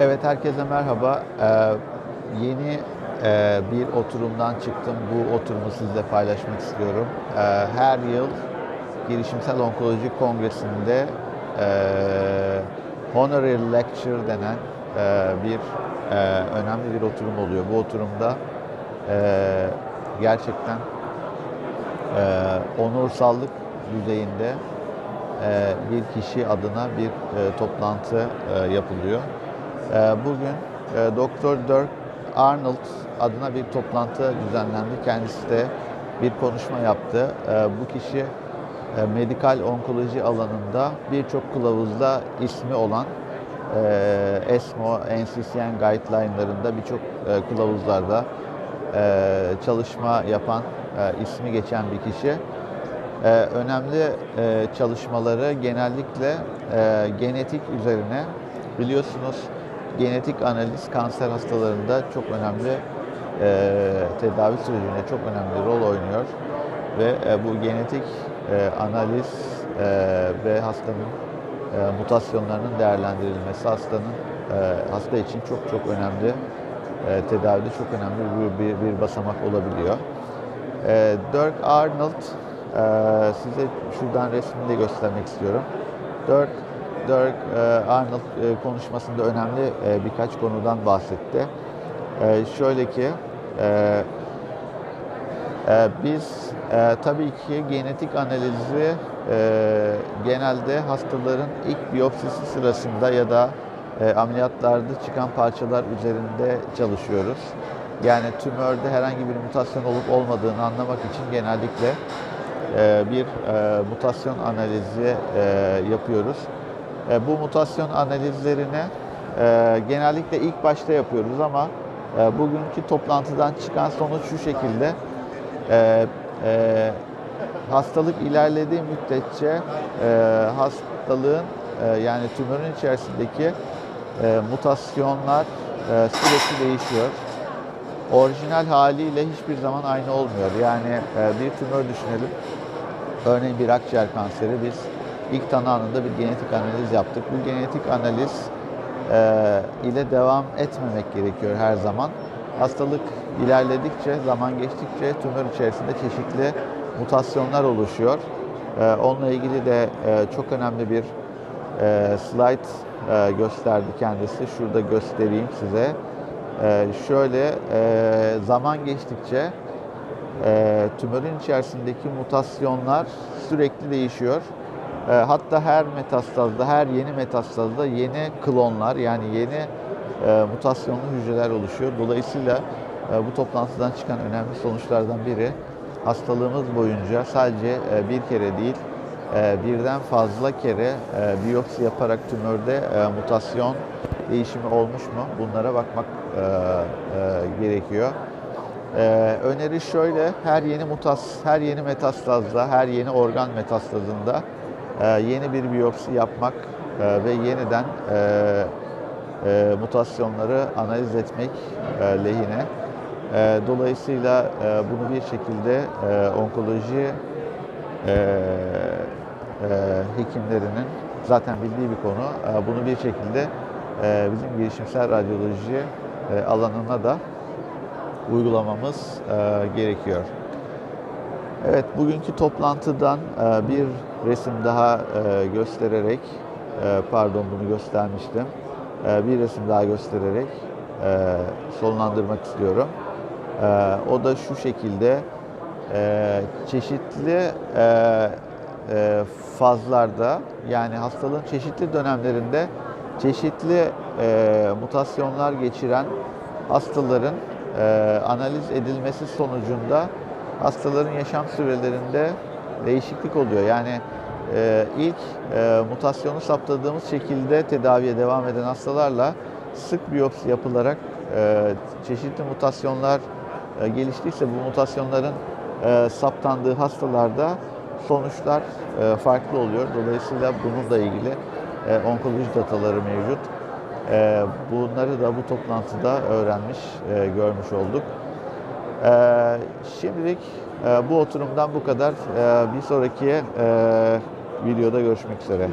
Evet, herkese merhaba. Ee, yeni e, bir oturumdan çıktım. Bu oturumu sizle paylaşmak istiyorum. Ee, her yıl Girişimsel Onkoloji Kongresi'nde e, Honorary Lecture denen e, bir e, önemli bir oturum oluyor. Bu oturumda e, gerçekten e, onursallık düzeyinde e, bir kişi adına bir e, toplantı e, yapılıyor. E, Bugün e, Dr. Dirk Arnold adına bir toplantı düzenlendi. Kendisi de bir konuşma yaptı. E, Bu kişi e, medikal onkoloji alanında birçok kılavuzda ismi olan e, ESMO, NCCN guideline'larında birçok e, kılavuzlarda e, çalışma yapan, e, ismi geçen bir kişi. Ee, önemli e, çalışmaları genellikle e, genetik üzerine biliyorsunuz genetik analiz kanser hastalarında çok önemli e, tedavi sürecinde çok önemli rol oynuyor ve e, bu genetik e, analiz e, ve hastanın e, mutasyonlarının değerlendirilmesi hastanın e, hasta için çok çok önemli e, tedavide çok önemli bir, bir, bir basamak olabiliyor. E, Dirk Arnold ee, size şuradan resmini de göstermek istiyorum. Dirk, Dirk e, Arnold e, konuşmasında önemli e, birkaç konudan bahsetti. Şöyle ki, biz tabii ki genetik analizi genelde hastaların ilk biyopsisi sırasında ya da ameliyatlarda çıkan parçalar üzerinde çalışıyoruz. Yani tümörde herhangi bir mutasyon olup olmadığını anlamak için genellikle bir mutasyon analizi yapıyoruz. E, Bu mutasyon analizlerini e, genellikle ilk başta yapıyoruz ama e, bugünkü toplantıdan çıkan sonuç şu şekilde. Hastalık ilerlediği müddetçe hastalığın yani tümörün içerisindeki mutasyonlar sürekli değişiyor orijinal haliyle hiçbir zaman aynı olmuyor. Yani bir tümör düşünelim. Örneğin bir akciğer kanseri biz ilk tanı anında bir genetik analiz yaptık. Bu genetik analiz e, ile devam etmemek gerekiyor her zaman. Hastalık ilerledikçe, zaman geçtikçe tümör içerisinde çeşitli mutasyonlar oluşuyor. E, onunla ilgili de e, çok önemli bir e, slide e, gösterdi kendisi. Şurada göstereyim size. Ee, şöyle e, zaman geçtikçe e, tümörün içerisindeki mutasyonlar sürekli değişiyor. E, hatta her metastazda, her yeni metastazda yeni klonlar yani yeni e, mutasyonlu hücreler oluşuyor. Dolayısıyla e, bu toplantıdan çıkan önemli sonuçlardan biri hastalığımız boyunca sadece e, bir kere değil birden fazla kere biyopsi yaparak tümörde mutasyon değişimi olmuş mu bunlara bakmak gerekiyor. Öneri şöyle, her yeni mutas, her yeni metastazda, her yeni organ metastazında yeni bir biyopsi yapmak e, ve yeniden e, e, mutasyonları analiz etmek lehine. Dolayısıyla bunu bir şekilde onkoloji hekimlerinin zaten bildiği bir konu. Bunu bir şekilde bizim girişimsel radyoloji alanına da uygulamamız gerekiyor. Evet, bugünkü toplantıdan e, bir resim daha e, göstererek, e, pardon bunu göstermiştim, e, bir resim daha göstererek e, sonlandırmak istiyorum. E, o da şu şekilde, e, çeşitli e, e, fazlarda, yani hastalığın çeşitli dönemlerinde çeşitli e, mutasyonlar geçiren hastaların e, analiz edilmesi sonucunda hastaların yaşam sürelerinde değişiklik oluyor. Yani e, ilk e, mutasyonu saptadığımız şekilde tedaviye devam eden hastalarla sık biyopsi yapılarak e, çeşitli mutasyonlar e, geliştiyse bu mutasyonların e, saptandığı hastalarda sonuçlar e, farklı oluyor. Dolayısıyla bununla ilgili e, onkoloji dataları mevcut. E, bunları da bu toplantıda öğrenmiş, e, görmüş olduk. E, şimdilik e, bu oturumdan bu kadar. E, bir sonraki e, videoda görüşmek üzere.